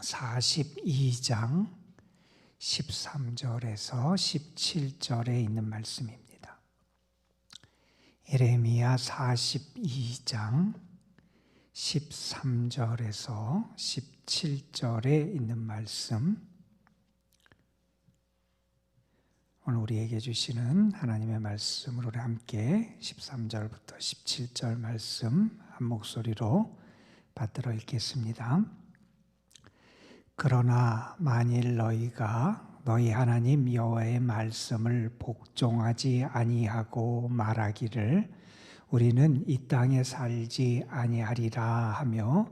42장 13절에서 17절에 있는 말씀입니다. 에레미야 42장 13절에서 17절에 있는 말씀 오늘 우리에게 주시는 하나님의 말씀으로 함께 13절부터 17절 말씀 한 목소리로 받들어 읽겠습니다. 그러나 만일 너희가 너희 하나님 여호와의 말씀을 복종하지 아니하고 말하기를 우리는 이 땅에 살지 아니하리라 하며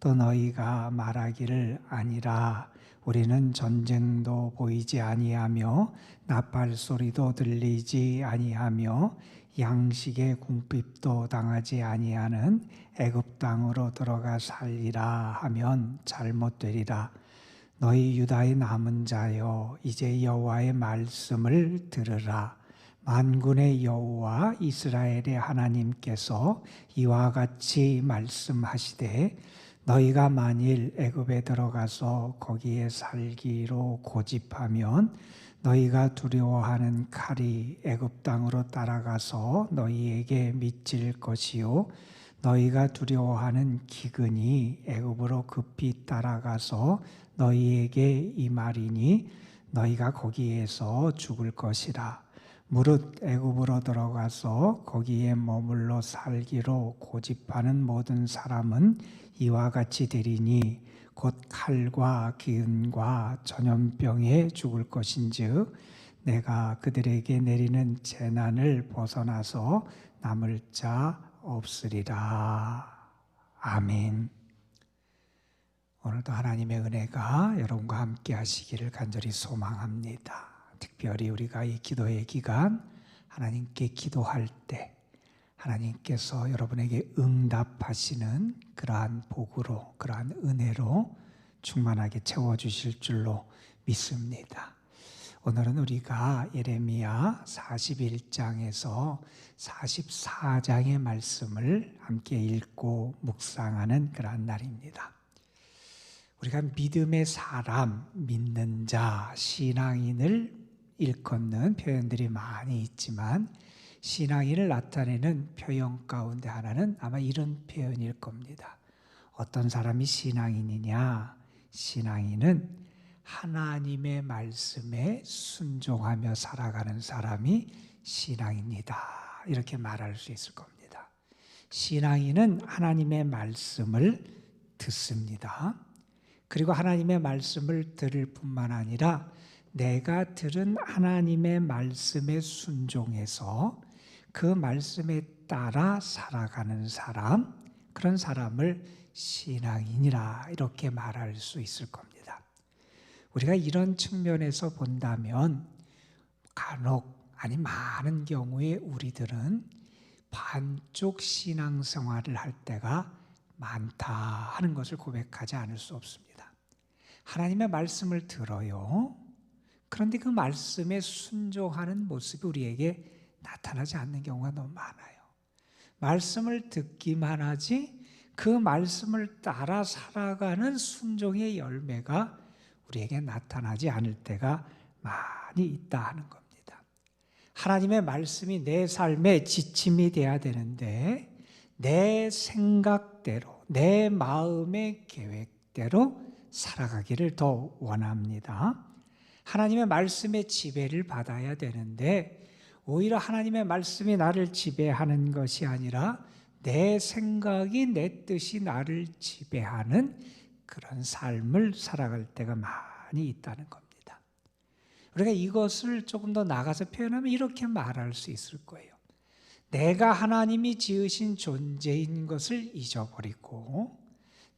또 너희가 말하기를 아니라 우리는 전쟁도 보이지 아니하며 나팔 소리도 들리지 아니하며 양식의 궁핍도 당하지 아니하는 애굽 땅으로 들어가 살리라 하면 잘못되리라 너희 유다의 남은 자여 이제 여호와의 말씀을 들으라. 만군의 여호와 이스라엘의 하나님께서 이와 같이 말씀하시되 너희가 만일 애굽에 들어가서 거기에 살기로 고집하면 너희가 두려워하는 칼이 애굽 땅으로 따라가서 너희에게 미칠 것이요 너희가 두려워하는 기근이 애굽으로 급히 따라가서 너희에게 이 말이니 너희가 거기에서 죽을 것이라 무릇 애굽으로 들어가서 거기에 머물러 살기로 고집하는 모든 사람은 이와 같이 되리니 곧 칼과 기은과 전염병에 죽을 것인즉 내가 그들에게 내리는 재난을 벗어나서 남을 자 없으리라. 아멘. 오늘도 하나님의 은혜가 여러분과 함께 하시기를 간절히 소망합니다. 특별히 우리가 이 기도의 기간 하나님께 기도할 때 하나님께서 여러분에게 응답하시는 그러한 복으로 그러한 은혜로 충만하게 채워 주실 줄로 믿습니다. 오늘은 우리가 예레미야 41장에서 44장의 말씀을 함께 읽고 묵상하는 그러한 날입니다. 우리가 믿음의 사람, 믿는 자, 신앙인을 일컫는 표현들이 많이 있지만 신앙인을 나타내는 표현 가운데 하나는 아마 이런 표현일 겁니다. 어떤 사람이 신앙인이냐? 신앙인은 하나님의 말씀에 순종하며 살아가는 사람이 신앙입니다. 이렇게 말할 수 있을 겁니다. 신앙인은 하나님의 말씀을 듣습니다. 그리고 하나님의 말씀을 들을 뿐만 아니라 내가 들은 하나님의 말씀에 순종해서 그 말씀에 따라 살아가는 사람, 그런 사람을 신앙인이라 이렇게 말할 수 있을 겁니다. 우리가 이런 측면에서 본다면 간혹 아니 많은 경우에 우리들은 반쪽 신앙생활을 할 때가 많다 하는 것을 고백하지 않을 수 없습니다. 하나님의 말씀을 들어요. 그런데 그 말씀에 순종하는 모습이 우리에게 나타나지 않는 경우가 너무 많아요. 말씀을 듣기만 하지 그 말씀을 따라 살아가는 순종의 열매가 우리에게 나타나지 않을 때가 많이 있다 하는 겁니다. 하나님의 말씀이 내 삶의 지침이 돼야 되는데 내 생각대로 내 마음의 계획대로 살아가기를 더 원합니다. 하나님의 말씀의 지배를 받아야 되는데 오히려 하나님의 말씀이 나를 지배하는 것이 아니라 내 생각이 내 뜻이 나를 지배하는 그런 삶을 살아갈 때가 많이 있다는 겁니다. 우리가 이것을 조금 더 나가서 표현하면 이렇게 말할 수 있을 거예요. 내가 하나님이 지으신 존재인 것을 잊어버리고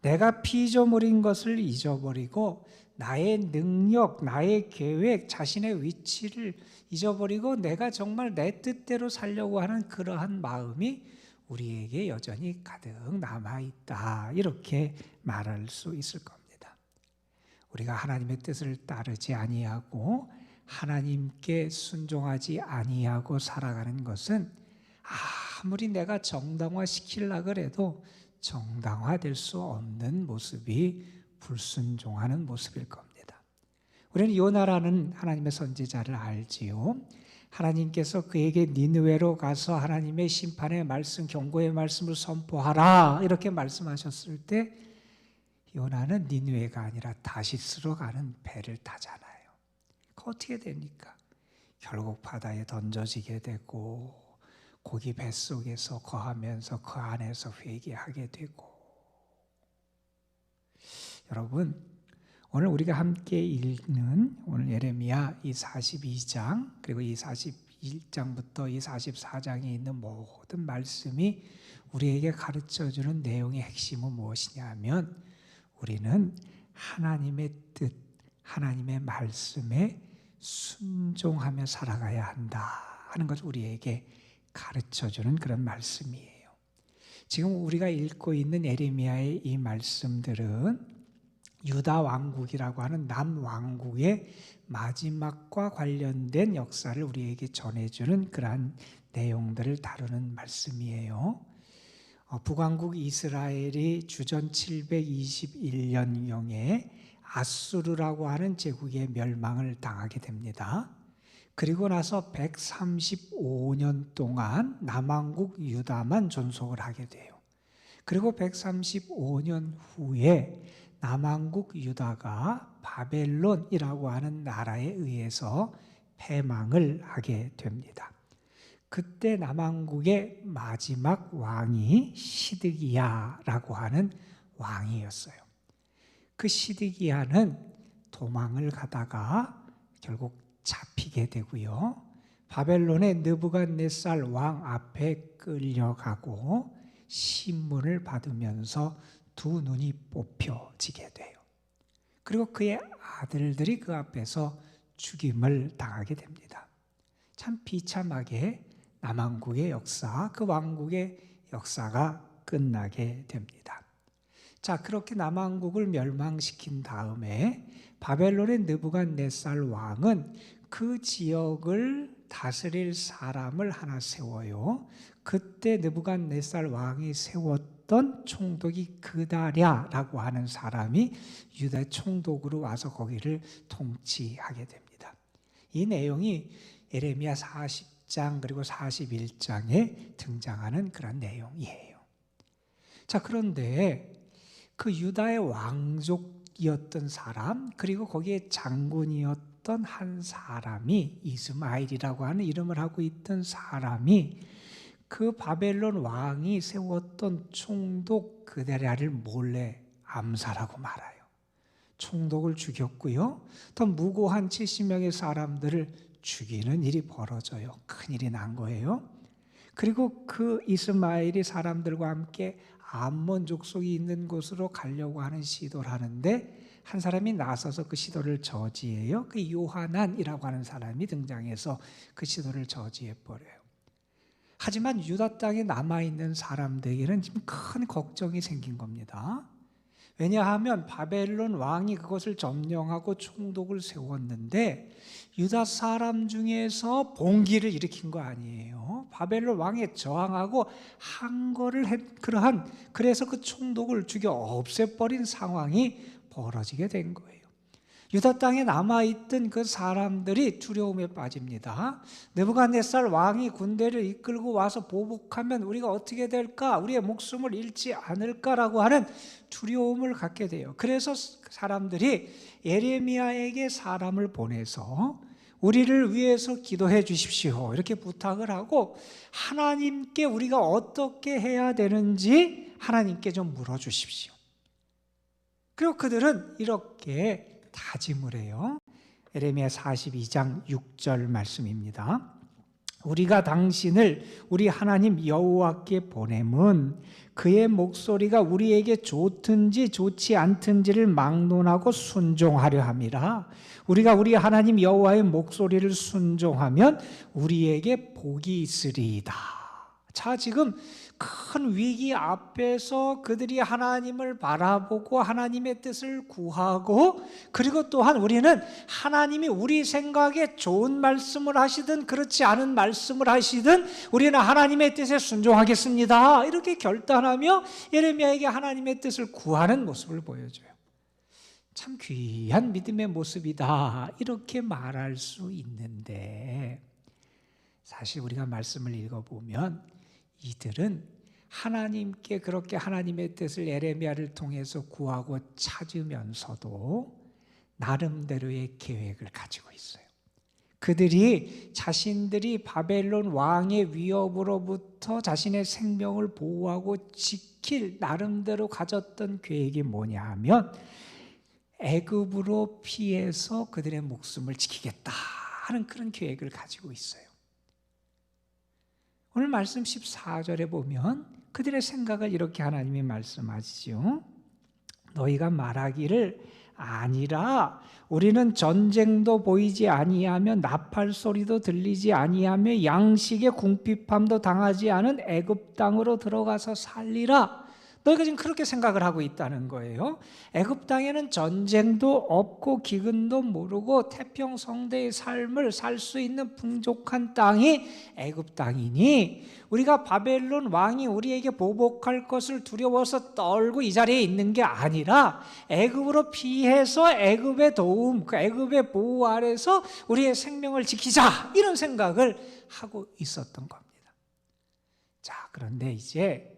내가 피조물인 것을 잊어버리고 나의 능력, 나의 계획, 자신의 위치를 잊어버리고 내가 정말 내 뜻대로 살려고 하는 그러한 마음이 우리에게 여전히 가득 남아 있다. 이렇게 말할 수 있을 겁니다. 우리가 하나님의 뜻을 따르지 아니하고 하나님께 순종하지 아니하고 살아가는 것은 아무리 내가 정당화 시키려 그래도 정당화될 수 없는 모습이 불순종하는 모습일 겁니다. 우리는 요나라는 하나님의 선지자를 알지요. 하나님께서 그에게 니느웨로 가서 하나님의 심판의 말씀, 경고의 말씀을 선포하라 이렇게 말씀하셨을 때 요나는 니느웨가 아니라 다시스로 가는 배를 타잖아요. 그 어떻게 됩니까? 결국 바다에 던져지게 되고 고기 뱃속에서 거하면서 그 안에서 회개하게 되고. 여러분 오늘 우리가 함께 읽는 오늘 예레미야 이 42장 그리고 이 41장부터 이 44장에 있는 모든 말씀이 우리에게 가르쳐 주는 내용의 핵심은 무엇이냐면 우리는 하나님의 뜻, 하나님의 말씀에 순종하며 살아가야 한다 하는 것을 우리에게 가르쳐 주는 그런 말씀이에요. 지금 우리가 읽고 있는 에레미야의 이 말씀들은 유다 왕국이라고 하는 남 왕국의 마지막과 관련된 역사를 우리에게 전해주는 그러한 내용들을 다루는 말씀이에요. 어, 북왕국 이스라엘이 주전 721년경에 아수르라고 하는 제국의 멸망을 당하게 됩니다. 그리고 나서 135년 동안 남왕국 유다만 존속을 하게 돼요. 그리고 135년 후에 남왕국 유다가 바벨론이라고 하는 나라에 의해서 패망을 하게 됩니다. 그때 남왕국의 마지막 왕이 시드기야라고 하는 왕이었어요. 그 시드기야는 도망을 가다가 결국 잡히게 되고요. 바벨론의 느부갓네살 왕 앞에 끌려가고 신문을 받으면서 두 눈이 뽑혀지게 돼요. 그리고 그의 아들들이 그 앞에서 죽임을 당하게 됩니다. 참 비참하게 남왕국의 역사, 그 왕국의 역사가 끝나게 됩니다. 자, 그렇게 남왕국을 멸망시킨 다음에 바벨론의 느부갓네살 왕은 그 지역을 다스릴 사람을 하나 세워요. 그때 느부갓네살 왕이 세웠던 총독이 그다랴라고 하는 사람이 유다 총독으로 와서 거기를 통치하게 됩니다. 이 내용이 에레미야 40장 그리고 41장에 등장하는 그런 내용이에요. 자, 그런데 그 유다의 왕족이었던 사람 그리고 거기에 장군이었던 한 사람이 이스마일이라고 하는 이름을 하고 있던 사람이 그 바벨론 왕이 세웠던 총독 그데랴를 몰래 암살하고 말아요. 총독을 죽였고요. 더 무고한 70명의 사람들을 죽이는 일이 벌어져요. 큰 일이 난 거예요. 그리고 그 이스마엘이 사람들과 함께 암몬 족속이 있는 곳으로 가려고 하는 시도를 하는데 한 사람이 나서서 그 시도를 저지해요. 그 요하난이라고 하는 사람이 등장해서 그 시도를 저지해 버려요. 하지만 유다 땅에 남아 있는 사람들에게는 지금 큰 걱정이 생긴 겁니다. 왜냐하면 바벨론 왕이 그것을 점령하고 총독을 세웠는데 유다 사람 중에서 봉기를 일으킨 거 아니에요. 바벨론 왕에 저항하고 한 거를 했, 그러한 그래서 그 총독을 죽여 없애버린 상황이 벌어지게 된 거예요. 유다 땅에 남아 있던 그 사람들이 두려움에 빠집니다. 느부갓네살 왕이 군대를 이끌고 와서 보복하면 우리가 어떻게 될까? 우리의 목숨을 잃지 않을까라고 하는 두려움을 갖게 돼요. 그래서 사람들이 예레미야에게 사람을 보내서 우리를 위해서 기도해 주십시오. 이렇게 부탁을 하고 하나님께 우리가 어떻게 해야 되는지 하나님께 좀 물어 주십시오. 그리고 그들은 이렇게 다짐을 해요. 에레미야 42장 6절 말씀입니다. 우리가 당신을 우리 하나님 여호와께 보냄은 그의 목소리가 우리에게 좋든지 좋지 않든지를 막론하고 순종하려 함이라. 우리가 우리 하나님 여호와의 목소리를 순종하면 우리에게 복이 있으리이다. 자, 지금 큰 위기 앞에서 그들이 하나님을 바라보고 하나님의 뜻을 구하고 그리고 또한 우리는 하나님이 우리 생각에 좋은 말씀을 하시든 그렇지 않은 말씀을 하시든 우리는 하나님의 뜻에 순종하겠습니다. 이렇게 결단하며 예레미야에게 하나님의 뜻을 구하는 모습을 보여줘요. 참 귀한 믿음의 모습이다. 이렇게 말할 수 있는데 사실 우리가 말씀을 읽어보면 이들은 하나님께 그렇게 하나님의 뜻을 에레미야를 통해서 구하고 찾으면서도 나름대로의 계획을 가지고 있어요. 그들이 자신들이 바벨론 왕의 위협으로부터 자신의 생명을 보호하고 지킬 나름대로 가졌던 계획이 뭐냐 하면 애굽으로 피해서 그들의 목숨을 지키겠다 하는 그런 계획을 가지고 있어요. 오늘 말씀 14절에 보면 그들의 생각을 이렇게 하나님이 말씀하시죠. 너희가 말하기를 아니라 우리는 전쟁도 보이지 아니하며 나팔 소리도 들리지 아니하며 양식의 궁핍함도 당하지 않은 애굽 땅으로 들어가서 살리라. 너희가 지금 그렇게 생각을 하고 있다는 거예요. 애굽 땅에는 전쟁도 없고 기근도 모르고 태평성대의 삶을 살 수 있는 풍족한 땅이 애굽 땅이니 우리가 바벨론 왕이 우리에게 보복할 것을 두려워서 떨고 이 자리에 있는 게 아니라 애굽으로 피해서 애굽의 도움, 그 애굽의 보호 아래서 우리의 생명을 지키자 이런 생각을 하고 있었던 겁니다. 자, 그런데 이제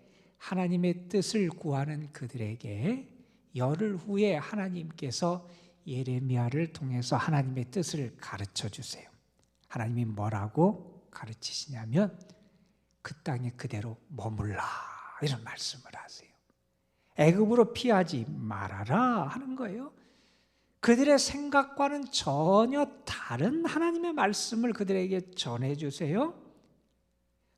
하나님의 뜻을 구하는 그들에게 열흘 후에 하나님께서 예레미야를 통해서 하나님의 뜻을 가르쳐 주세요. 하나님이 뭐라고 가르치시냐면 그 땅에 그대로 머물라 이런 말씀을 하세요. 애굽으로 피하지 말아라 하는 거예요. 그들의 생각과는 전혀 다른 하나님의 말씀을 그들에게 전해 주세요.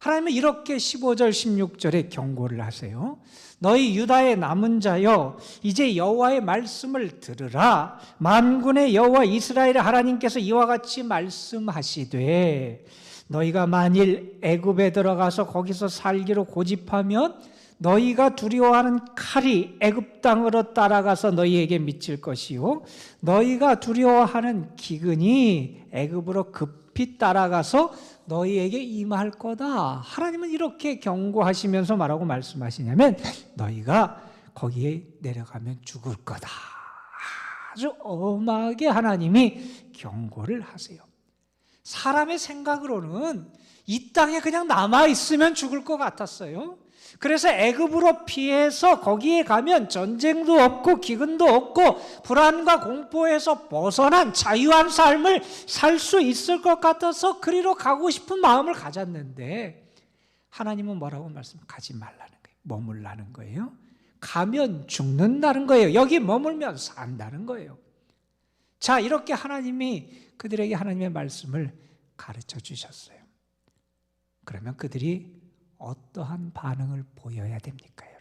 하나님은 이렇게 15절 16절에 경고를 하세요. 너희 유다의 남은 자여 이제 여호와의 말씀을 들으라. 만군의 여호와 이스라엘의 하나님께서 이와 같이 말씀하시되 너희가 만일 애굽에 들어가서 거기서 살기로 고집하면 너희가 두려워하는 칼이 애굽 땅으로 따라가서 너희에게 미칠 것이요 너희가 두려워하는 기근이 애굽으로 급히 따라가서 너희에게 임할 거다. 하나님은 이렇게 경고하시면서 말하고 말씀하시냐면 너희가 거기에 내려가면 죽을 거다. 아주 엄하게 하나님이 경고를 하세요. 사람의 생각으로는 이 땅에 그냥 남아 있으면 죽을 것 같았어요. 그래서 애굽으로 피해서 거기에 가면 전쟁도 없고 기근도 없고 불안과 공포에서 벗어난 자유한 삶을 살 수 있을 것 같아서 그리로 가고 싶은 마음을 가졌는데 하나님은 뭐라고 말씀? 가지 말라는 거예요. 머물라는 거예요. 가면 죽는다는 거예요. 여기 머물면 산다는 거예요. 자, 이렇게 하나님이 그들에게 하나님의 말씀을 가르쳐 주셨어요. 그러면 그들이 어떠한 반응을 보여야 됩니까, 여러분?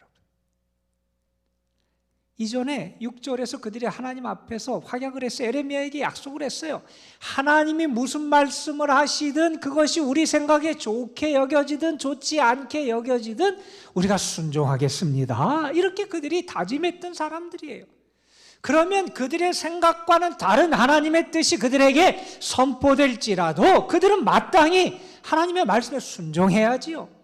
이전에 6절에서 그들이 하나님 앞에서 확약을 했어요. 에레미야에게 약속을 했어요. 하나님이 무슨 말씀을 하시든 그것이 우리 생각에 좋게 여겨지든 좋지 않게 여겨지든 우리가 순종하겠습니다. 이렇게 그들이 다짐했던 사람들이에요. 그러면 그들의 생각과는 다른 하나님의 뜻이 그들에게 선포될지라도 그들은 마땅히 하나님의 말씀에 순종해야지요.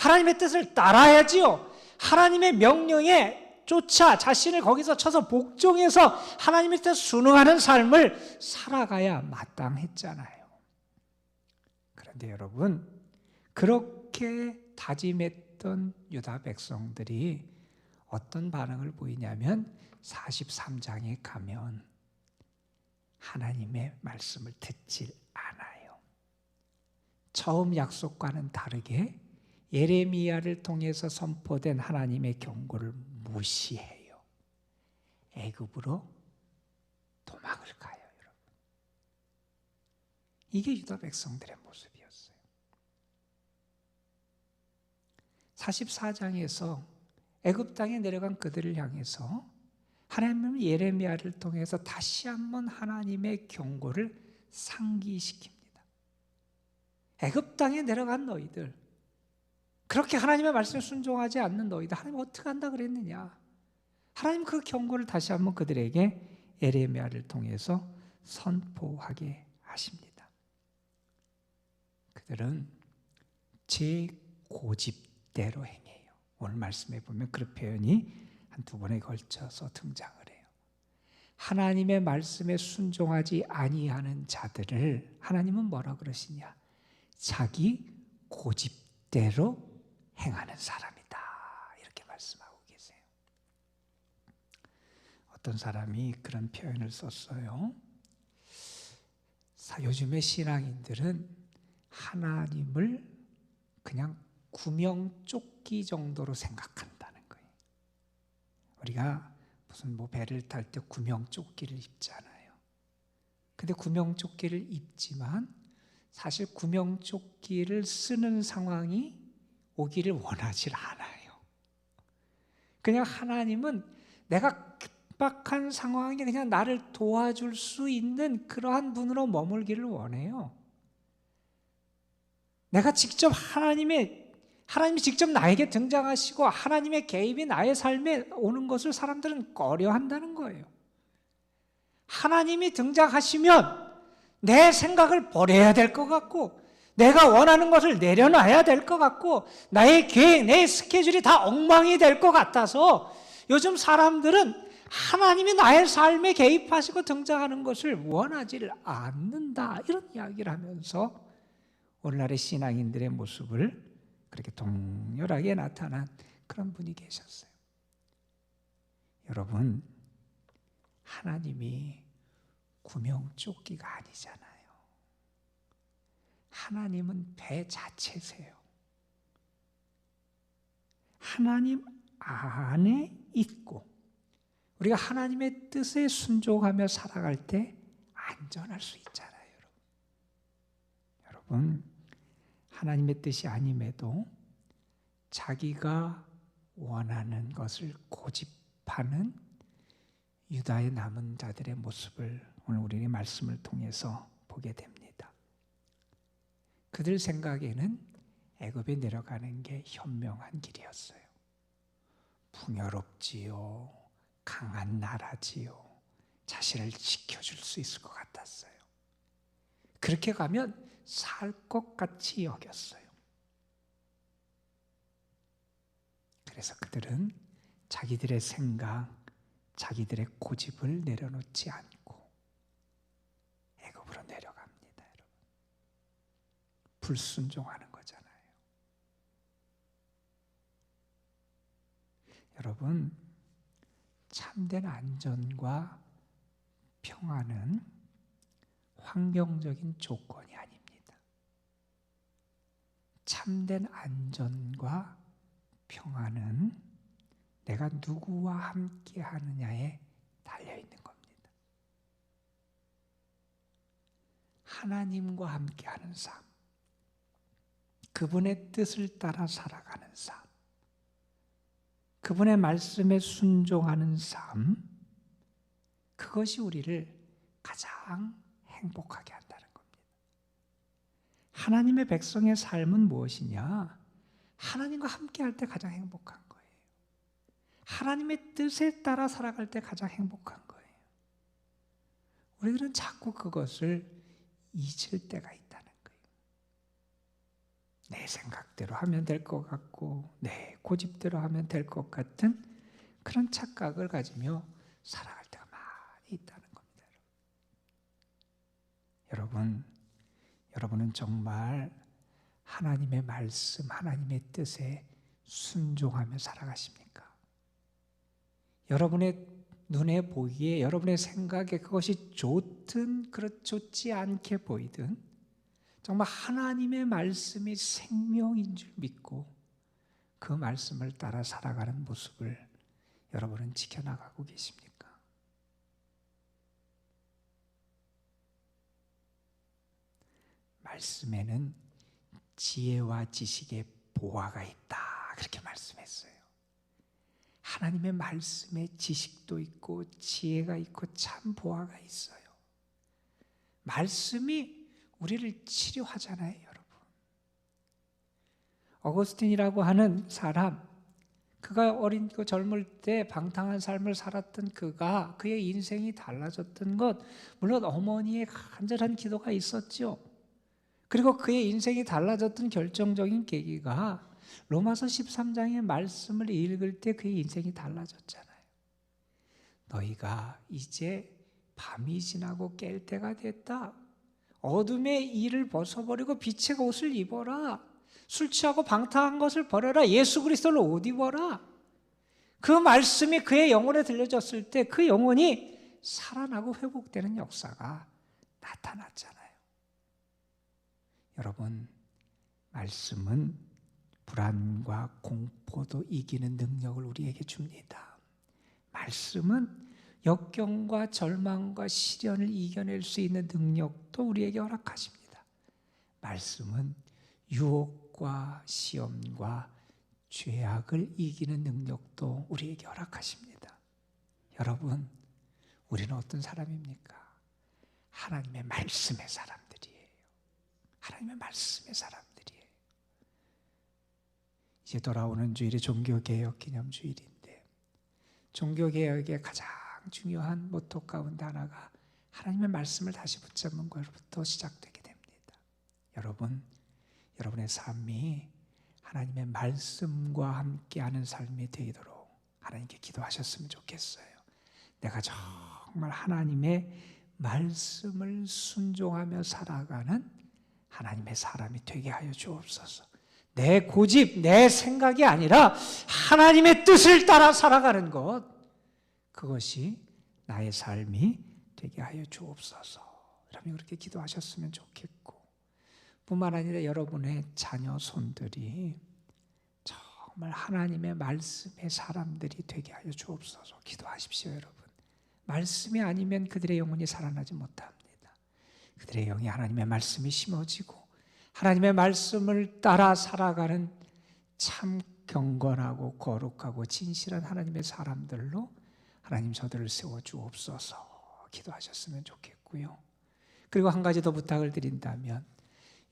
하나님의 뜻을 따라야지요. 하나님의 명령에 쫓아 자신을 거기서 쳐서 복종해서 하나님의 뜻 순응하는 삶을 살아가야 마땅했잖아요. 그런데 여러분, 그렇게 다짐했던 유다 백성들이 어떤 반응을 보이냐면 43장에 가면 하나님의 말씀을 듣질 않아요. 처음 약속과는 다르게 예레미야를 통해서 선포된 하나님의 경고를 무시해요. 애굽으로 도망을 가요, 여러분. 이게 유다 백성들의 모습이었어요. 44장에서 애굽 땅에 내려간 그들을 향해서 하나님은 예레미야를 통해서 다시 한번 하나님의 경고를 상기시킵니다. 애굽 땅에 내려간 너희들 그렇게 하나님의 말씀에 순종하지 않는 너희들 하나님 어떻게 한다 그랬느냐? 하나님 그 경고를 다시 한번 그들에게 예레미야를 통해서 선포하게 하십니다. 그들은 제 고집대로 행해요. 오늘 말씀에 보면 그 표현이 한 두 번에 걸쳐서 등장을 해요. 하나님의 말씀에 순종하지 아니하는 자들을 하나님은 뭐라 그러시냐? 자기 고집대로 행하는 사람이다. 이렇게 말씀하고 계세요. 어떤 사람이 그런 표현을 썼어요. 요즘의 신앙인들은 하나님을 그냥 구명조끼 정도로 생각한다는 거예요. 우리가 무슨 뭐 배를 탈 때 구명조끼를 입잖아요. 근데 구명조끼를 입지만 사실 구명조끼를 쓰는 상황이 오기를 원하지 않아요. 그냥 하나님은 내가 급박한 상황에 그냥 나를 도와줄 수 있는 그러한 분으로 머물기를 원해요. 내가 직접 하나님의 하나님이 직접 나에게 등장하시고 하나님의 개입이 나의 삶에 오는 것을 사람들은 꺼려한다는 거예요. 하나님이 등장하시면 내 생각을 버려야 될 것 같고 내가 원하는 것을 내려놔야 될 것 같고 나의 계획, 내 스케줄이 다 엉망이 될 것 같아서 요즘 사람들은 하나님이 나의 삶에 개입하시고 등장하는 것을 원하지를 않는다 이런 이야기를 하면서 오늘날의 신앙인들의 모습을 그렇게 동렬하게 나타난 그런 분이 계셨어요. 여러분, 하나님이 구명조끼가 아니잖아요. 하나님은 배 자체세요. 하나님 안에 있고, 우리가 하나님의 뜻에 순종하며 살아갈 때 안전할 수 있잖아요, 여러분. 여러분, 하나님의 뜻이 아님에도 자기가 원하는 것을 고집하는 유다의 남은 자들의 모습을 오늘 우리의 말씀을 통해서 보게 됩니다. 그들 생각에는 애굽에 내려가는 게 현명한 길이었어요. 풍요롭지요. 강한 나라지요. 자신을 지켜줄 수 있을 것 같았어요. 그렇게 가면 살 것 같이 여겼어요. 그래서 그들은 자기들의 생각, 자기들의 고집을 내려놓지 않고 애굽으로 내려갑니다, 여러분. 불순종하는 거잖아요. 여러분, 참된 안전과 평안은 환경적인 조건이 아닙니다. 참된 안전과 평안은 내가 누구와 함께 하느냐에 달려 있는 겁니다. 하나님과 함께 하는 삶, 그분의 뜻을 따라 살아가는 삶, 그분의 말씀에 순종하는 삶, 그것이 우리를 가장 행복하게 한다. 하나님의 백성의 삶은 무엇이냐? 하나님과 함께 할 때 가장 행복한 거예요. 하나님의 뜻에 따라 살아갈 때 가장 행복한 거예요. 우리들은 자꾸 그것을 잊을 때가 거예요. 내 생각대로 하면 될 것 같고, 내 고집대로 하면 될 것 같은 그런 착각을 가지며 살아갈 때가 많이 있다는 겁니다. 여러분, 여러분은 정말 하나님의 말씀, 하나님의 뜻에 순종하며 살아가십니까? 여러분의 눈에 보기에 여러분의 생각에 그것이 좋든 그렇 좋지 않게 보이든 정말 하나님의 말씀이 생명인 줄 믿고 그 말씀을 따라 살아가는 모습을 여러분은 지켜나가고 계십니까? 말씀에는 지혜와 지식의 보화가 있다. 그렇게 말씀했어요. 하나님의 말씀에 지식도 있고 지혜가 있고 참 보화가 있어요. 말씀이 우리를 치료하잖아요, 여러분. 어거스틴이라고 하는 사람, 그가 어린 그 젊을 때 방탕한 삶을 살았던 그가 그의 인생이 달라졌던 것, 물론 어머니의 간절한 기도가 있었죠. 그리고 그의 인생이 달라졌던 결정적인 계기가 로마서 13장의 말씀을 읽을 때 그의 인생이 달라졌잖아요. 너희가 이제 밤이 지나고 깰 때가 됐다. 어둠의 일을 벗어버리고 빛의 옷을 입어라. 술 취하고 방탕한 것을 버려라. 예수 그리스도를 옷 입어라. 그 말씀이 그의 영혼에 들려졌을 때 그 영혼이 살아나고 회복되는 역사가 나타났잖아요. 여러분, 말씀은 불안과 공포도 이기는 능력을 우리에게 줍니다. 말씀은 역경과 절망과 시련을 이겨낼 수 있는 능력도 우리에게 허락하십니다. 말씀은 유혹과 시험과 죄악을 이기는 능력도 우리에게 허락하십니다. 여러분, 우리는 어떤 사람입니까? 하나님의 말씀의 사람들이에요. 하나님의 말씀의 사람들이에요. 이제 돌아오는 주일이 종교개혁 기념주일인데, 종교개혁의 가장 중요한 모토 가운데 하나가 하나님의 말씀을 다시 붙잡는 것부터 시작되게 됩니다. 여러분, 여러분의 삶이 하나님의 말씀과 함께하는 삶이 되도록 하나님께 기도하셨으면 좋겠어요. 내가 정말 하나님의 말씀을 순종하며 살아가는 하나님의 사람이 되게 하여 주옵소서. 내 고집, 내 생각이 아니라 하나님의 뜻을 따라 살아가는 것. 그것이 나의 삶이 되게 하여 주옵소서. 여러분 그렇게 기도하셨으면 좋겠고 뿐만 아니라 여러분의 자녀 손들이 정말 하나님의 말씀의 사람들이 되게 하여 주옵소서. 기도하십시오, 여러분. 말씀이 아니면 그들의 영혼이 살아나지 못합니다. 그들의 영이 하나님의 말씀이 심어지고 하나님의 말씀을 따라 살아가는 참 경건하고 거룩하고 진실한 하나님의 사람들로 하나님 저들을 세워 주옵소서 기도하셨으면 좋겠고요. 그리고 한 가지 더 부탁을 드린다면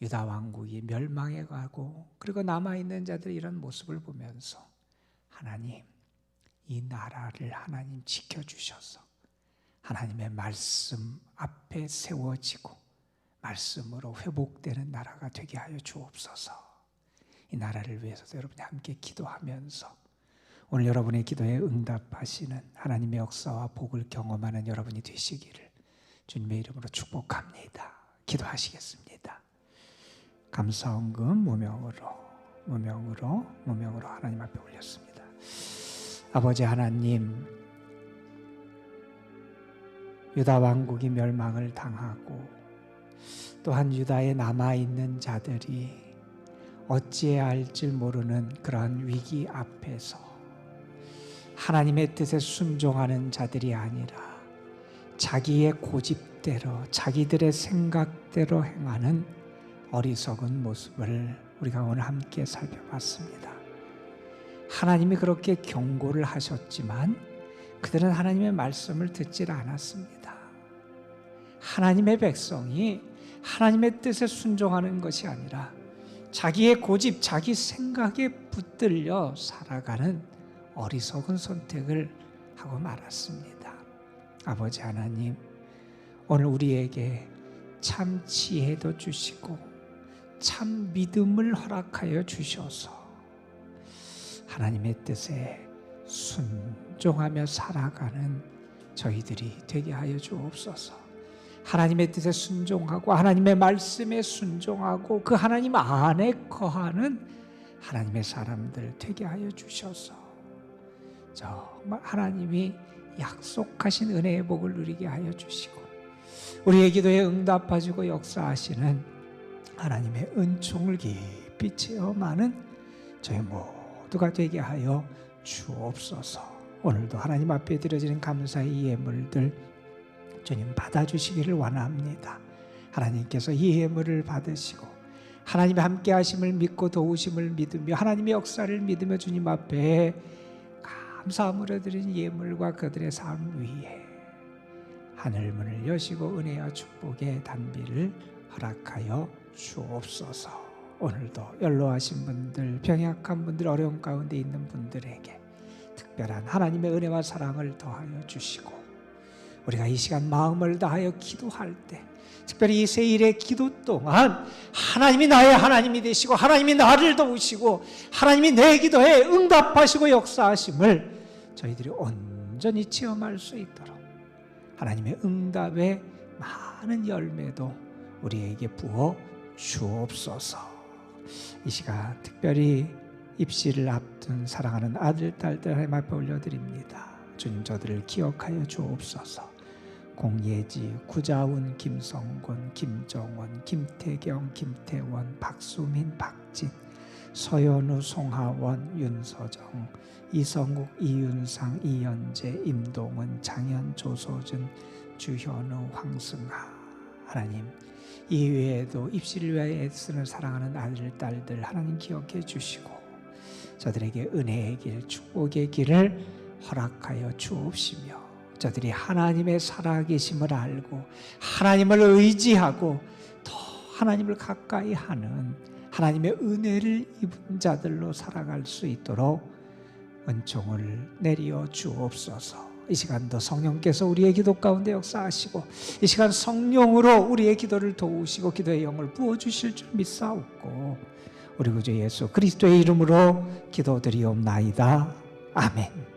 유다 왕국이 멸망해 가고 그리고 남아 있는 자들의 이런 모습을 보면서 하나님 이 나라를 하나님 지켜 주셔서 하나님의 말씀 앞에 세워지고 말씀으로 회복되는 나라가 되게 하여 주옵소서. 이 나라를 위해서도 여러분이 함께 기도하면서 오늘 여러분의 기도에 응답하시는 하나님의 역사와 복을 경험하는 여러분이 되시기를 주님의 이름으로 축복합니다. 기도하시겠습니다. 감사원금 무명으로 무명으로 무명으로 하나님 앞에 올렸습니다. 아버지 하나님 유다 왕국이 멸망을 당하고 또한 유다에 남아 있는 자들이 어찌해야 할지 모르는 그러한 위기 앞에서 하나님의 뜻에 순종하는 자들이 아니라 자기의 고집대로 자기들의 생각대로 행하는 어리석은 모습을 우리가 오늘 함께 살펴봤습니다. 하나님이 그렇게 경고를 하셨지만 그들은 하나님의 말씀을 듣질 않았습니다. 하나님의 백성이 하나님의 뜻에 순종하는 것이 아니라 자기의 고집, 자기 생각에 붙들려 살아가는 어리석은 선택을 하고 말았습니다. 아버지 하나님, 오늘 우리에게 참 지혜도 주시고 참 믿음을 허락하여 주셔서 하나님의 뜻에 순종하며 살아가는 저희들이 되게 하여 주옵소서. 하나님의 뜻에 순종하고 하나님의 말씀에 순종하고 그 하나님 안에 거하는 하나님의 사람들 되게 하여 주셔서 정말 하나님이 약속하신 은혜의 복을 누리게 하여 주시고 우리의 기도에 응답하시고 역사하시는 하나님의 은총을 깊이 체험하는 저희 모두가 되게 하여 주옵소서. 오늘도 하나님 앞에 드려지는 감사의 예물들 주님 받아주시기를 원합니다. 하나님께서 이 예물을 받으시고 하나님의 함께 하심을 믿고 도우심을 믿으며 하나님의 역사를 믿으며 주님 앞에 감사함으로 드린 예물과 그들의 삶 위에 하늘 문을 여시고 은혜와 축복의 단비를 허락하여 주옵소서. 오늘도 연로하신 분들, 병약한 분들, 어려운 가운데 있는 분들에게 특별한 하나님의 은혜와 사랑을 더하여 주시고 우리가 이 시간 마음을 다하여 기도할 때 특별히 이 세일의 기도 동안 하나님이 나의 하나님이 되시고 하나님이 나를 도우시고 하나님이 내 기도에 응답하시고 역사하심을 저희들이 온전히 체험할 수 있도록 하나님의 응답의 많은 열매도 우리에게 부어 주옵소서. 이 시간 특별히 입시를 앞둔 사랑하는 아들 딸들 하나님 앞에 올려드립니다. 주님 저들을 기억하여 주옵소서. 공예지, 구자훈, 김성곤, 김정원, 김태경, 김태원, 박수민, 박진, 서현우, 송하원, 윤서정, 이성국, 이윤상, 이연재, 임동은, 장현, 조소준, 주현우, 황승하. 하나님 이 외에도 입시를 위하여 애쓰는 사랑하는 아들 딸들 하나님 기억해 주시고 저들에게 은혜의 길 축복의 길을 허락하여 주옵시며 저들이 하나님의 살아계심을 알고 하나님을 의지하고 더 하나님을 가까이 하는 하나님의 은혜를 입은 자들로 살아갈 수 있도록 은총을 내리어 주옵소서. 이 시간도 성령께서 우리의 기도 가운데 역사하시고 이 시간 성령으로 우리의 기도를 도우시고 기도의 영을 부어 주실 줄 믿사옵고 우리 구주 예수 그리스도의 이름으로 기도드리옵나이다. 아멘.